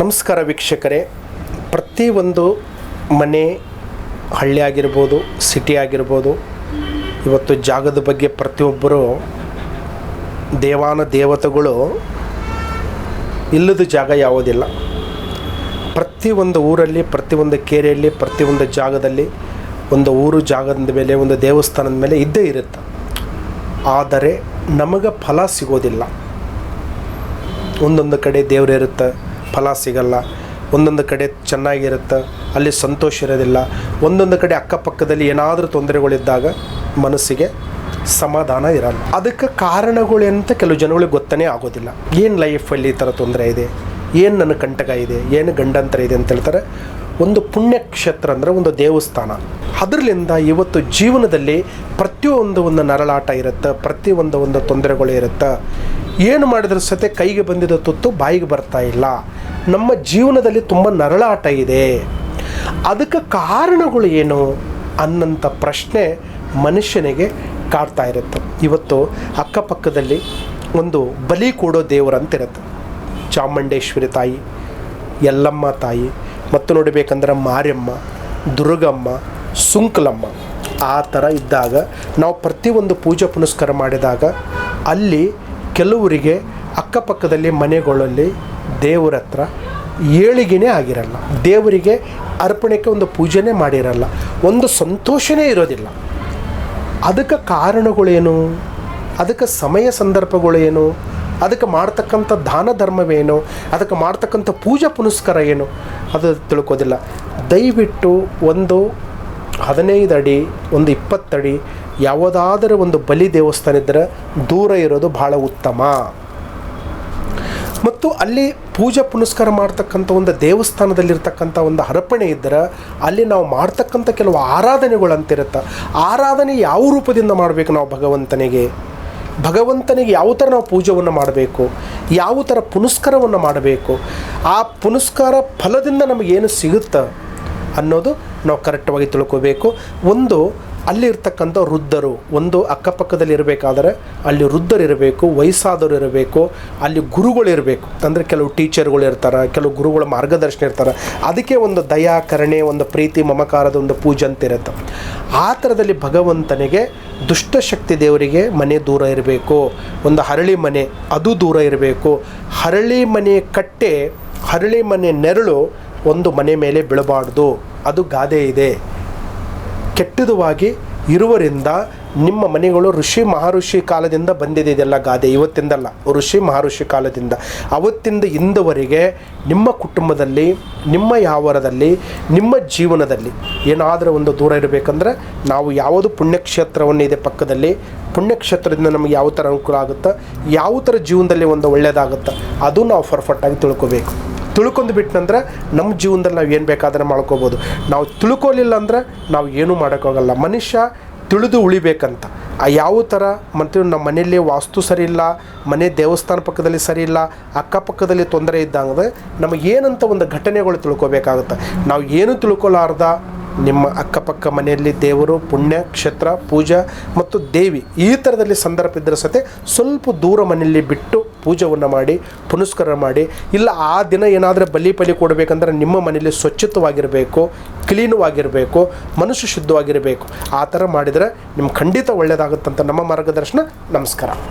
ನಮಸ್ಕಾರ ವೀಕ್ಷಕರೇ. ಪ್ರತಿಯೊಂದು ಮನೆ ಹಳ್ಳಿ ಆಗಿರ್ಬೋದು, ಸಿಟಿ ಆಗಿರ್ಬೋದು, ಇವತ್ತು ಜಾಗದ ಬಗ್ಗೆ ಪ್ರತಿಯೊಬ್ಬರು ದೇವಾನ ದೇವತೆಗಳು ಇಲ್ಲದ ಜಾಗ ಯಾವುದಿಲ್ಲ. ಪ್ರತಿಯೊಂದು ಊರಲ್ಲಿ ಪ್ರತಿಯೊಂದು ಕೆರೆಯಲ್ಲಿ ಪ್ರತಿಯೊಂದು ಜಾಗದಲ್ಲಿ, ಒಂದು ಊರು ಜಾಗದ ಮೇಲೆ, ಒಂದು ದೇವಸ್ಥಾನದ ಮೇಲೆ ಇದ್ದೇ ಇರುತ್ತೆ. ಆದರೆ ನಮಗೆ ಫಲ ಸಿಗೋದಿಲ್ಲ. ಒಂದೊಂದು ಕಡೆ ದೇವರಿರುತ್ತೆ ಫಲ ಸಿಗಲ್ಲ. ಒಂದೊಂದು ಕಡೆ ಚೆನ್ನಾಗಿರುತ್ತೆ, ಅಲ್ಲಿ ಸಂತೋಷ ಇರೋದಿಲ್ಲ. ಒಂದೊಂದು ಕಡೆ ಅಕ್ಕಪಕ್ಕದಲ್ಲಿ ಏನಾದರೂ ತೊಂದರೆಗಳಿದ್ದಾಗ ಮನಸ್ಸಿಗೆ ಸಮಾಧಾನ ಇರಲ್ಲ. ಅದಕ್ಕೆ ಕಾರಣಗಳು ಅಂತ ಕೆಲವು ಜನಗಳಿಗೆ ಗೊತ್ತನೇ ಆಗೋದಿಲ್ಲ. ಏನು ಲೈಫಲ್ಲಿ ಈ ಥರ ತೊಂದರೆ ಇದೆ? ಏನು ನನ್ನ ಕಂಟಕ ಇದೆ? ಏನು ಗಂಡಂತರ ಇದೆ ಅಂತ ಹೇಳ್ತಾರೆ. ಒಂದು ಪುಣ್ಯಕ್ಷೇತ್ರ ಅಂದರೆ ಒಂದು ದೇವಸ್ಥಾನ. ಅದರಲ್ಲಿಂದ ಇವತ್ತು ಜೀವನದಲ್ಲಿ ಪ್ರತಿಯೊಂದು ಒಂದು ನರಳಾಟ ಇರುತ್ತೆ ಪ್ರತಿಯೊಂದು ಒಂದು ತೊಂದರೆಗಳು ಇರುತ್ತೆ. ಏನು ಮಾಡಿದ್ರೂ ಸತೆ ಕೈಗೆ ಬಂದಿದ್ದ ತುತ್ತು ಬಾಯಿಗೆ ಬರ್ತಾ ಇಲ್ಲ. ನಮ್ಮ ಜೀವನದಲ್ಲಿ ತುಂಬ ನರಳಾಟ ಇದೆ. ಅದಕ್ಕೆ ಕಾರಣಗಳು ಏನು ಅನ್ನಂಥ ಪ್ರಶ್ನೆ ಮನುಷ್ಯನಿಗೆ ಕಾಡ್ತಾ ಇರುತ್ತೆ. ಇವತ್ತು ಅಕ್ಕಪಕ್ಕದಲ್ಲಿ ಒಂದು ಬಲಿ ಕೊಡೋ ದೇವರಂತಿರುತ್ತೆ ಚಾಮುಂಡೇಶ್ವರಿ ತಾಯಿ, ಯಲ್ಲಮ್ಮ ತಾಯಿ ಮತ್ತು ನೋಡಬೇಕಂದ್ರೆ ಮಾರಿಯಮ್ಮ ದುರ್ಗಮ್ಮ, ಸುಂಕಲಮ್ಮ ಆ ಥರ ಇದ್ದಾಗ ನಾವು ಪ್ರತಿಯೊಂದು ಪೂಜೆ ಪುನಸ್ಕಾರ ಮಾಡಿದಾಗ ಅಲ್ಲಿ ಕೆಲವರಿಗೆ ಅಕ್ಕಪಕ್ಕದಲ್ಲಿ ಮನೆಗಳಲ್ಲಿ ದೇವರ ಹತ್ರ ಏಳಿಗೆನೇ ಆಗಿರಲ್ಲ. ದೇವರಿಗೆ ಅರ್ಪಣೆಗೆ ಒಂದು ಪೂಜೆನೇ ಮಾಡಿರಲ್ಲ. ಒಂದು ಸಂತೋಷನೇ ಇರೋದಿಲ್ಲ. ಅದಕ್ಕೆ ಕಾರಣಗಳೇನು? ಅದಕ್ಕೆ ಸಮಯ ಸಂದರ್ಭಗಳು ಏನು ಅದಕ್ಕೆ ಮಾಡ್ತಕ್ಕಂಥ ದಾನ ಧರ್ಮವೇನು? ಅದಕ್ಕೆ ಮಾಡ್ತಕ್ಕಂಥ ಪೂಜಾ ಪುನಸ್ಕಾರ ಏನು? ಅದು ತಿಳ್ಕೋದಿಲ್ಲ. ದಯವಿಟ್ಟು ಒಂದು ಹದಿನೈದು ಅಡಿ, ಒಂದು ಇಪ್ಪತ್ತಡಿ ಯಾವುದಾದರೂ ಒಂದು ಬಲಿ ದೇವಸ್ಥಾನ ಇದ್ದರೆ ದೂರ ಇರೋದು ಭಾಳ ಉತ್ತಮ. ಮತ್ತು ಅಲ್ಲಿ ಪೂಜಾ ಪುನಸ್ಕಾರ ಮಾಡ್ತಕ್ಕಂಥ ಒಂದು ದೇವಸ್ಥಾನದಲ್ಲಿರ್ತಕ್ಕಂಥ ಒಂದು ಅರ್ಪಣೆ ಇದ್ದರೆ ಅಲ್ಲಿ ನಾವು ಮಾಡ್ತಕ್ಕಂಥ ಕೆಲವು ಆರಾಧನೆಗಳು ಅಂತಿರುತ್ತೆ. ಆರಾಧನೆ ಯಾವ ರೂಪದಿಂದ ಮಾಡಬೇಕು ನಾವು ಭಗವಂತನಿಗೆ? ಭಗವಂತನಿಗೆ ಯಾವ ಥರ ನಾವು ಪೂಜೆಯನ್ನು ಮಾಡಬೇಕು, ಯಾವ ಥರ ಪುನಸ್ಕಾರವನ್ನು ಮಾಡಬೇಕು, ಆ ಪುನಸ್ಕಾರ ಫಲದಿಂದ ನಮಗೇನು ಸಿಗುತ್ತೆ ಅನ್ನೋದು ನಾವು ಕರೆಕ್ಟಾಗಿ ತಿಳ್ಕೋಬೇಕು. ಒಂದು ಅಲ್ಲಿರ್ತಕ್ಕಂಥ ವೃದ್ಧರು, ಒಂದು ಅಕ್ಕಪಕ್ಕದಲ್ಲಿ ಇರಬೇಕಾದ್ರೆ ಅಲ್ಲಿ ವೃದ್ಧರಿರಬೇಕು ವಯಸ್ಸಾದವರು ಇರಬೇಕು, ಅಲ್ಲಿ ಗುರುಗಳು ಇರಬೇಕು. ಅಂದರೆ ಕೆಲವು ಟೀಚರ್ಗಳು ಇರ್ತಾರೆ, ಕೆಲವು ಗುರುಗಳ ಮಾರ್ಗದರ್ಶನ ಇರ್ತಾರೆ. ಅದಕ್ಕೆ ಒಂದು ದಯಾ, ಕರುಣೆ, ಒಂದು ಪ್ರೀತಿ, ಮಮಕಾರದ ಒಂದು ಪೂಜೆ ಅಂತ ಇರುತ್ತೆ. ಆ ಥರದಲ್ಲಿ ಭಗವಂತನಿಗೆ ದುಷ್ಟಶಕ್ತಿ ದೇವರಿಗೆ ಮನೆ ದೂರ ಇರಬೇಕು. ಒಂದು ಹರಳಿ ಮನೆ, ಅದು ದೂರ ಇರಬೇಕು. ಹರಳಿ ಮನೆ ಕಟ್ಟೆ, ಹರಳಿ ಮನೆ ನೆರಳು ಒಂದು ಮನೆ ಮೇಲೆ ಬೀಳಬಾರ್ದು. ಅದು ಗಾದೆ ಇದೆ. ಕೆಟ್ಟದವಾಗಿ ಇರುವರಿಂದ ನಿಮ್ಮ ಮನೆಗಳು ಋಷಿ ಮಹರ್ಷಿ ಕಾಲದಿಂದ ಬಂದಿದೆ ಇದೆಲ್ಲ ಗಾದೆ. ಇವತ್ತಿಂದಲ್ಲ, ಋಷಿ ಮಹರ್ಷಿ ಕಾಲದಿಂದ. ಅವತ್ತಿಂದ ಇಂದವರೆಗೆ ನಿಮ್ಮ ಕುಟುಂಬದಲ್ಲಿ, ನಿಮ್ಮ ಯಾವರದಲ್ಲಿ, ನಿಮ್ಮ ಜೀವನದಲ್ಲಿ ಏನಾದರೂ ಒಂದು ದೂರ ಇರಬೇಕಂದ್ರೆ ನಾವು ಯಾವುದು ಪುಣ್ಯಕ್ಷೇತ್ರವನ್ನು ಇದೆ ಪಕ್ಕದಲ್ಲಿ, ಪುಣ್ಯಕ್ಷೇತ್ರದಿಂದ ನಮಗೆ ಯಾವ ಥರ ಅನುಕೂಲ ಆಗುತ್ತೆ, ಯಾವ ಥರ ಜೀವನದಲ್ಲಿ ಒಂದು ಒಳ್ಳೆಯದಾಗುತ್ತೋ ಅದು ನಾವು ಪರ್ಫೆಕ್ಟಾಗಿ ತಿಳ್ಕೊಬೇಕು. ತಿಳ್ಕೊಂಡು ಬಿಟ್ಟನಂದ್ರೆ ನಮ್ಮ ಜೀವನದಲ್ಲಿ ನಾವು ಏನು ಬೇಕಾದ್ರೆ ಮಾಡ್ಕೋಬೋದು. ನಾವು ತಿಳ್ಕೊಲಿಲ್ಲ ಅಂದ್ರೆ ನಾವು ಏನೂ ಮಾಡೋಕ್ಕಾಗಲ್ಲ. ಮನುಷ್ಯ ತಿಳಿದು ಉಳಿಬೇಕಂತ. ಆ ಯಾವ ಥರ ಮತ್ತು ನಮ್ಮ ಮನೆಯಲ್ಲಿ ವಾಸ್ತು ಸರಿ ಇಲ್ಲ, ಮನೆ ದೇವಸ್ಥಾನ ಪಕ್ಕದಲ್ಲಿ ಸರಿ ಇಲ್ಲ, ಅಕ್ಕಪಕ್ಕದಲ್ಲಿ ತೊಂದರೆ ಇದ್ದಂಗೆ ನಮಗೆ ಏನಂತ ಒಂದು ಘಟನೆಗಳು ತಿಳ್ಕೊಬೇಕಾಗುತ್ತೆ. ನಾವು ಏನು ತಿಳ್ಕೊಲಾರ್ದ ನಿಮ್ಮ ಅಕ್ಕಪಕ್ಕ ಮನೆಯಲ್ಲಿ ದೇವರು, ಪುಣ್ಯ, ಕ್ಷೇತ್ರ, ಪೂಜಾ ಮತ್ತು ದೇವಿ ಈ ಥರದಲ್ಲಿ ಸಂದರ್ಭ ಇದ್ದರೆ ಸತೆ ಸ್ವಲ್ಪ ದೂರ ಮನೆಯಲ್ಲಿ ಬಿಟ್ಟು ಪೂಜೆಯನ್ನು ಮಾಡಿ ಪುನಸ್ಕಾರ ಮಾಡಿ, ಇಲ್ಲ ಆ ದಿನ ಏನಾದರೂ ಬಲಿ ಪಲಿ ಕೊಡಬೇಕಂದ್ರೆ ನಿಮ್ಮ ಮನೆಯಲ್ಲಿ ಸ್ವಚ್ಛತವಾಗಿರಬೇಕು, ಕ್ಲೀನುವಾಗಿರಬೇಕು ಮನುಷ್ಯ ಶುದ್ಧವಾಗಿರಬೇಕು. ಆ ಥರ ಮಾಡಿದರೆ ನಿಮ್ಗೆ ಖಂಡಿತ ಒಳ್ಳೆಯದಾಗುತ್ತಂತ ನಮ್ಮ ಮಾರ್ಗದರ್ಶನ. ನಮಸ್ಕಾರ.